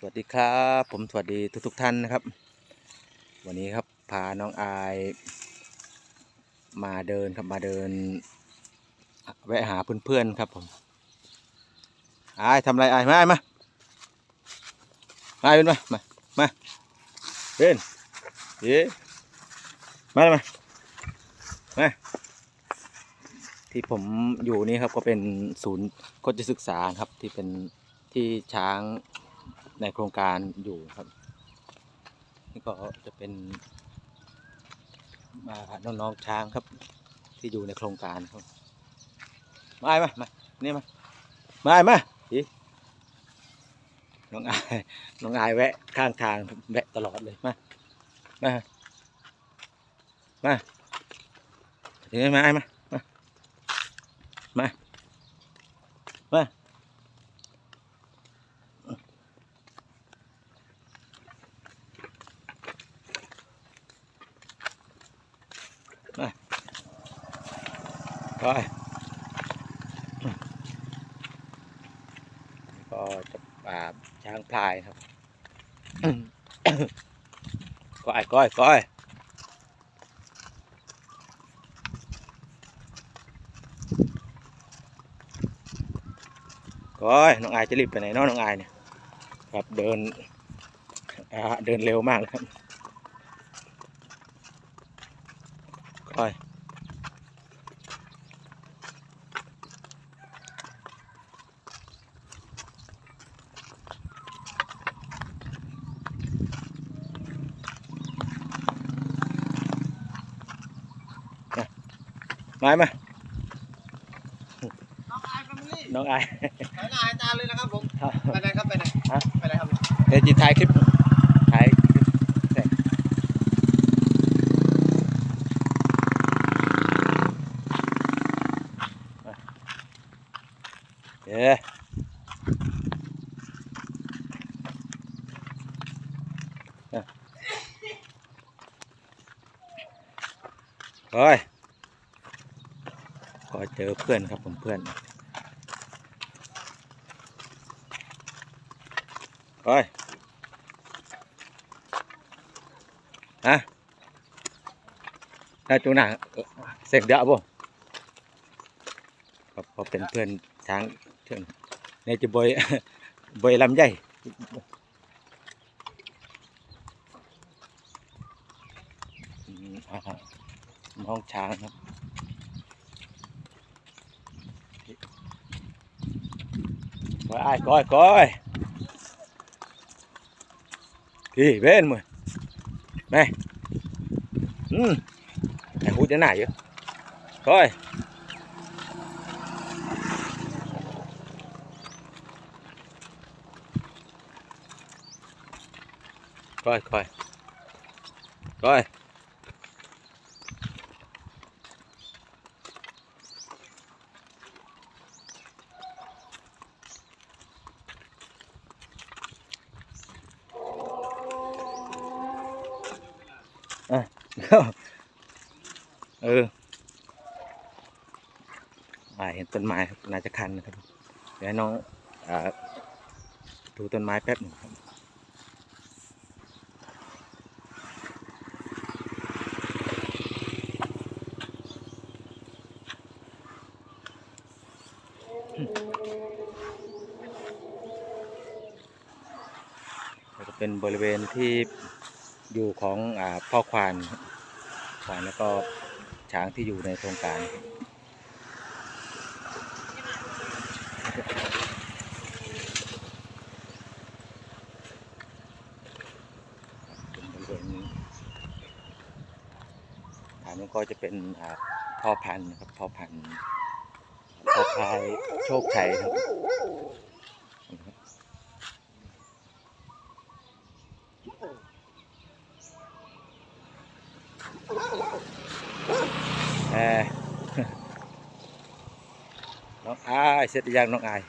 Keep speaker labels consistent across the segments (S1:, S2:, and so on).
S1: สวัสดีครับ ผมสวัสดีทุกทุกๆท่านนะครับ วันนี้ครับพาน้องอาย มาเดินครับมาเดิน แวะหาเพื่อนๆครับผมอายทำอะไรอายมาอายมามาเป็นมามามาเป็นเย้มาเลยมามาที่ผมอยู่นี่ครับก็เป็นศูนย์โคชศึกษาครับที่เป็นที่ช้าง ในโครงการอยู่ครับ นี่ก็จะเป็นมาน้องๆช้างครับ ที่อยู่ในโครงการครับมามามานี่มามาไอมาดิน้องอายน้องอายแวะข้างทางแวะตลอดเลยมามามาถึงมาอายมามามามา ไปก็จะป่าช้างพลายครับก้อยก้อยก้อยก้อยน้องอายจะรีบไปไหนเนาะน้องอายเนี่ยครับเดินเดินเร็วมากเลยครับก้อย มามา
S2: น้องอายแฟมิลี่
S1: น้องอาย
S2: ไปหน้าหายตาเลยนะครับผม
S1: ครับ
S2: ไปไหนครับ ไปไหน
S1: ฮะ
S2: ไปไหนครับ
S1: เดี๋ยวจีถ่ายคลิปถ่ายคลิปเสร็จมาเดี๋ยวอะโอ้ยก็ เจอเพื่อนครับผมเพื่อนโอ้ยฮะน่าจูหนาเสกเดาบ่ก็พอเป็นเพื่อนช้างเพื่อนในจะบอยบอยลำใหญ่น้องช้างครับ ก้อยอ้ายก้อยก้อยพี่เ bên mày này ừ này hút thế này chứ coi coi coi coi เอออ่าเห็นต้นไม้น่าจะคันนะครับ เดี๋ยวน้องอดูต้นไม้แป๊บหนึ่งครับแล้วก็เป็นบริเวณที่อยู่ของอพ่อควาน ครับควานแล้วก็ช้างที่อยู่ในโครงการครับเป็นบริเวณนี้ฐานนี้ก็จะเป็นอ่าพ่อพันธุ์นะครับพ่อพันธุ์พ่อพายโชคชัยครับ น้องอายเสร็จยังน้องอาย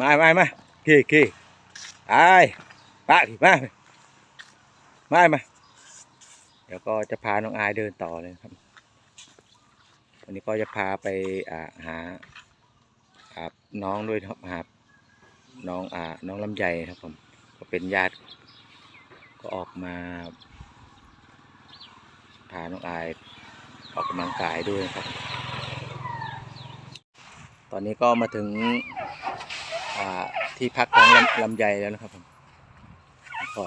S1: มามามากี่กี่อายปะกี่มามามา เดี๋ยวก็จะพาน้องอายเดินต่อเลยครับ วันนี้ก็จะพาไปาหาอ่าน้องด้วยครับมาหาน้องอ่าน้องลำไยครับผมก็เป็นญาติก็ออกมา พาน้องอายออกกำลังกายด้วยนะครับ ตอนนี้ก็มาถึงที่พักของลำลำไยแล้วนะครับผมก็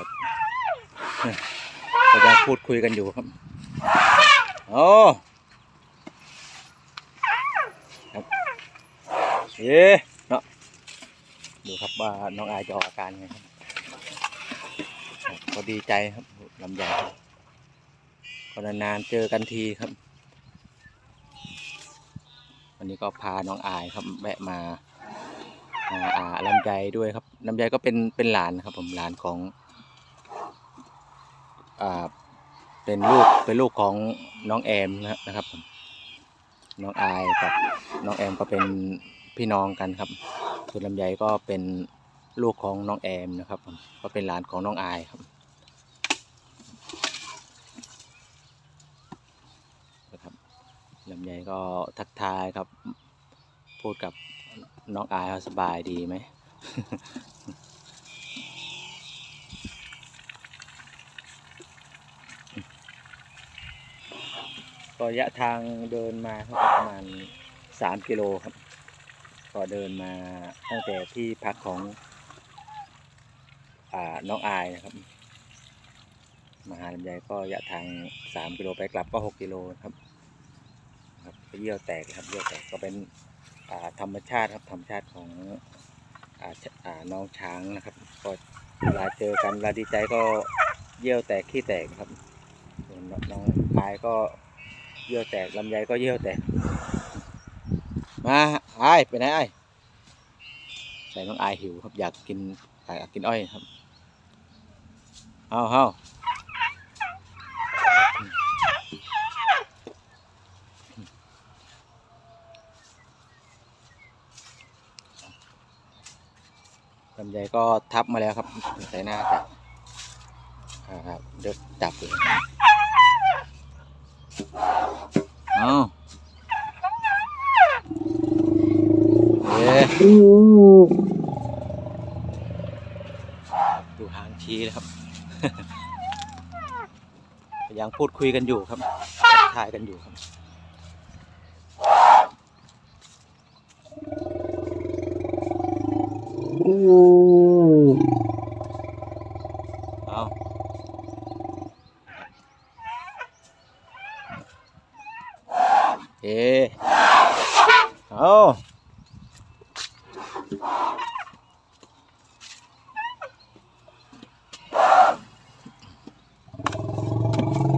S1: กำลังพูดคุยกันอยู่ครับ โอ้ครับเอ๊ะเนาะดูครับว่าน้องอายจะออกอาการไงครับครับก็ดีใจครับลำไยครับ ก็นานๆเจอกันทีครับ วันนี้ก็พาน้องอายครับแวะมาหาอาลำไยด้วยครับลำไยก็เป็นเป็นหลานครับผมหลานของอ่าเป็นลูกเป็นลูกของน้องแอมนะครับผมน้องอายกับน้องแอมก็เป็นพี่น้องกันครับส่วนลำไยก็เป็นลูกของน้องแอมนะครับผมก็เป็นหลานของน้องอายครับ ลำไยก็ทักทายครับ พูดกับน้องอายว่าสบายดีไหมก็ระยะทางเดินมาครับประมาณสามกิโลครับ ก็เดินมาตั้งแต่ที่พักของอน้องอายนะครับมาหาลำไยก็ระยะทางสามกิโลไปกลับก็หกกิโลครับ เยี่ยวแตกครับเยี่ยวแตกก็เป็นธรรมชาติครับธรรมชาติของอน้องช้างนะครับก็เวลาเจอกันเวลาดีใจก็เยี่ยวแตกขี้แตกครับส่วนน้องอายก็เยี่ยวแตกลำไยก็เยี่ยวแตก มาไอายไปไหนไอายใส่น้องไอหิวครับอยากกินอยากกินอ้อยครับเอาเอา ลำไยก็ทับมาแล้วครับใส่หน้าจะอ่ครับเดือดจับเลยเอาเอ๊ะดูหางชี้เลยครับยังพูดคุยกันอยู่ครับทักทายกันอยู่ครับ เอาเอ๊ะเอา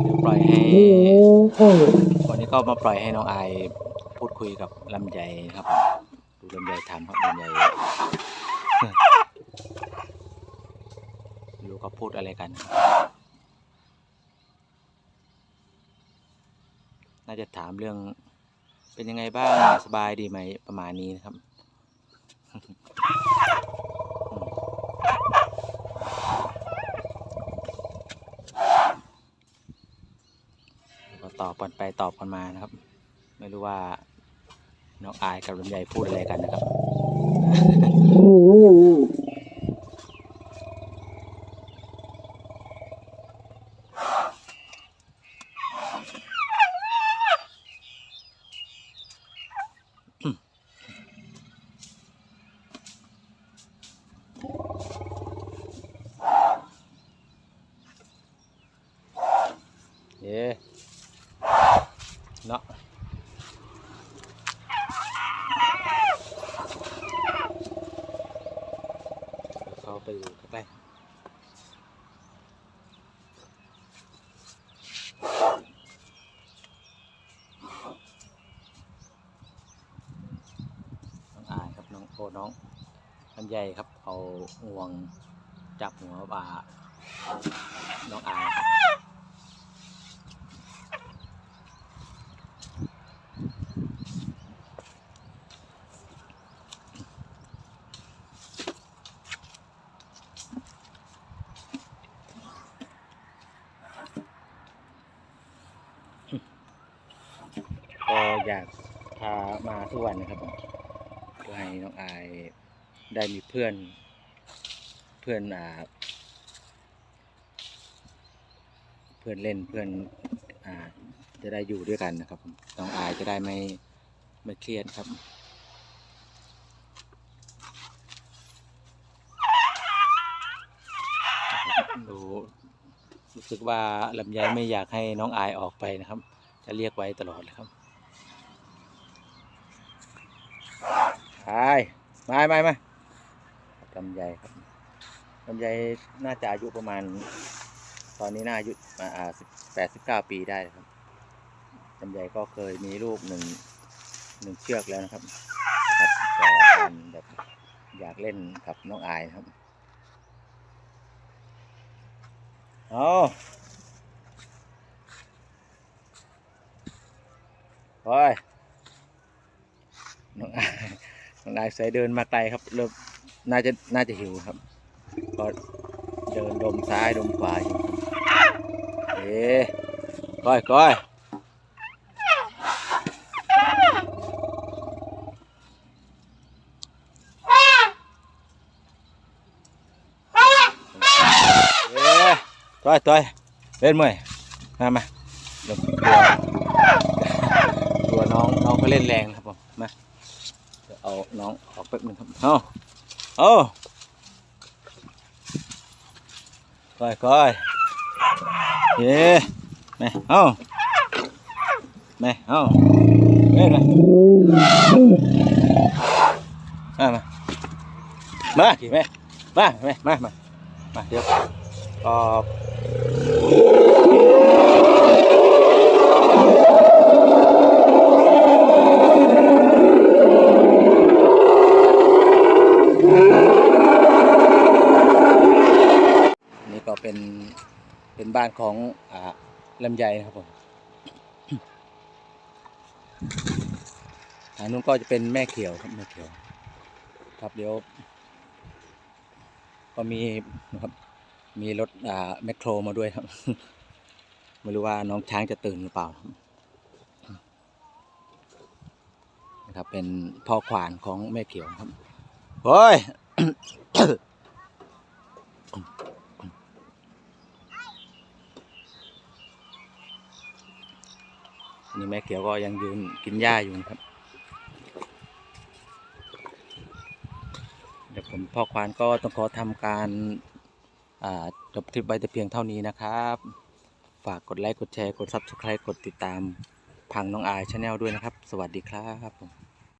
S1: เดี๋ยวปล่อยให้วันนี้ก็มาปล่อยให้น้องอายพูดคุยกับลำไยนะครับดูลำไยทำครับลำไยไม่ รู้เขาพูดอะไรกัน น่าจะถามเรื่องเป็นยังไงบ้าง สบายดีไหมประมาณนี้นะครับ ก็ตอบกันไปตอบกันมานะครับ ไม่รู้ว่าน้องอายกับลำไยพูดอะไรกันนะครับ Mm-hmm. ใหญ่ครับ เอางวงจับหัวบ่าน้องอายครับก็อยากพามาทุกวันนะครับผมเพื่อให้น้องอาย ได้มีเพื่อนเพื่อนอ่าเพื่อนเล่นเพื่อนอ่าจะได้อยู่ด้วยกันนะครับน้องอายจะได้ไม่ไม่เครียดครับดูรู้สึกว่าลำไยไม่อยากให้น้องอายออกไปนะครับ จะเรียกไว้ตลอดเลยครับอายมามามา ลำไยครับลำไยน่าจะอายุประมาณ ตอนนี้น่าอายุมาอ่าแปดสิบเก้าปีได้ครับลำไยก็เคยมีลูกหนึ่งหนึ่งเชือกแล้วนะครับครับแต่อาการแบบอยากเล่นกับน้องอายครับเอาไปน้องอายน้องอายใส่เดินมาไกลครับเริ่ม น่าจะน่าจะหิวครับ ก็เดินดมซ้ายดมขวาอยู่เอ๊ก้อยก้อยเอ๊ะต้อยต้อยเล่นมั้ยมามาเดี๋ยวตัวตัวน้องน้องเขาเล่นแรงครับผมมาเดี๋ยวเอาน้องออกแป๊บนึงครับเอา เอาก้อยก้อยเย้แม่เอาแม่เอาเล่นเลยมามามาขี่แม่มาแม่มามามาเดี๋ยวก็ นี่ก็เป็นเป็น บ้านของอลำไยนะครับผมทางนู้นก็จะเป็นแม่เขียวครับแม่เขียว ครับเดี๋ยว ก็มีนะครับ มีรถอ่าแมคโครมาด้วยครับไม่รู้ว่าน้องช้างจะตื่นหรือเปล่านะครับเป็นพ่อขวานของแม่เขียวครับ โอ้ย นี่แม่เขียวก็ยังยืนกินหญ้าอยู่ครับ เดี๋ยวผมพ่อควานก็ต้องขอทำการจบคลิปไว้แต่เพียงเท่านี้นะครับ ฝากกดไลค์ กดแชร์ กดซับสไครต์กดติดตามพังน้องอายชาแนลด้วยนะครับ สวัสดีครับผม